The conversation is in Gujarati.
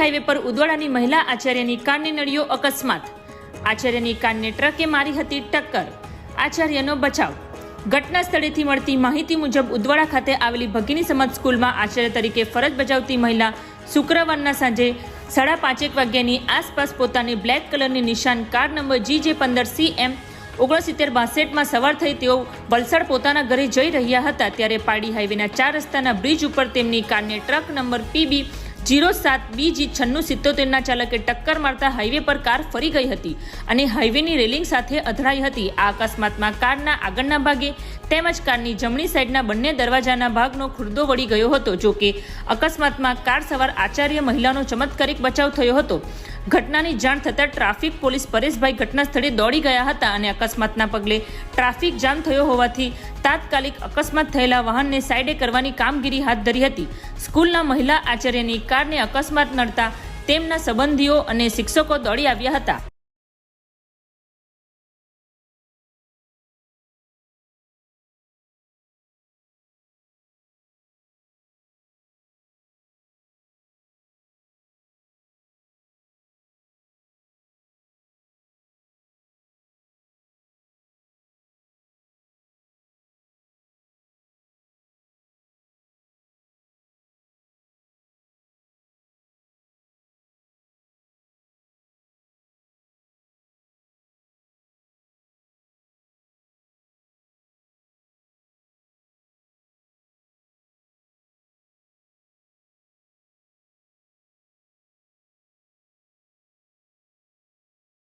હાઈવે પર ઉદવાડાની મહિલા આચાર્યની કારને નડ્યો અકસ્માત. આચાર્યની કારને ટ્રકે મારી હતી ટક્કર. આચાર્યનો બચાવ. ઘટના સ્થળેથી મળતી માહિતી મુજબ ઉદવાડા ખાતે આવેલી ભગીની સમાજ સ્કૂલમાં આચાર્ય તરીકે ફરજ બજાવતી મહિલા શુક્રવારના સાંજે સાડા પાંચેક વાગ્યાની આસપાસ પોતાની બ્લેક કલરની નિશાન કાર નંબર જી જે પંદર સી એમ ઓગણસિત્તેર બાસઠમાં સવાર થઈ તેઓ વલસાડ પોતાના ઘરે જઈ રહ્યા હતા ત્યારે પાડી હાઈવેના ચાર રસ્તાના બ્રિજ ઉપર તેમની કારને ટ્રક નંબર પીબી જીરો સાત બીજી છન્નું સિત્તોતેરના ચાલકે ટક્કર મારતા હાઈવે પર કાર ફરી ગઈ હતી અને હાઈવેની રેલિંગ સાથે અથડાઈ હતી. આ અકસ્માતમાં કારના આગળના ભાગે તેમજ કારની જમણી સાઈડના બંને દરવાજાના ભાગનો ખુરદો વળી ગયો હતો, જો કે અકસ્માતમાં કાર સવાર આચાર્ય મહિલાનો ચમત્કારિક બચાવ થયો હતો. ઘટનાની જાણ થતાં ટ્રાફિક પોલીસ પરેશભાઈ ઘટના સ્થળે દોડી ગયા હતા અને અકસ્માતના પગલે ટ્રાફિક જામ થયો હોવાથી તાત્કાલિક અકસ્માત થયેલા વાહનને સાઈડે કરવાની કામગીરી હાથ ધરી હતી. સ્કૂલના મહિલા આચાર્યની કારને અકસ્માત નડતા તેમના સંબંધીઓ અને શિક્ષકો દોડી આવ્યા હતા.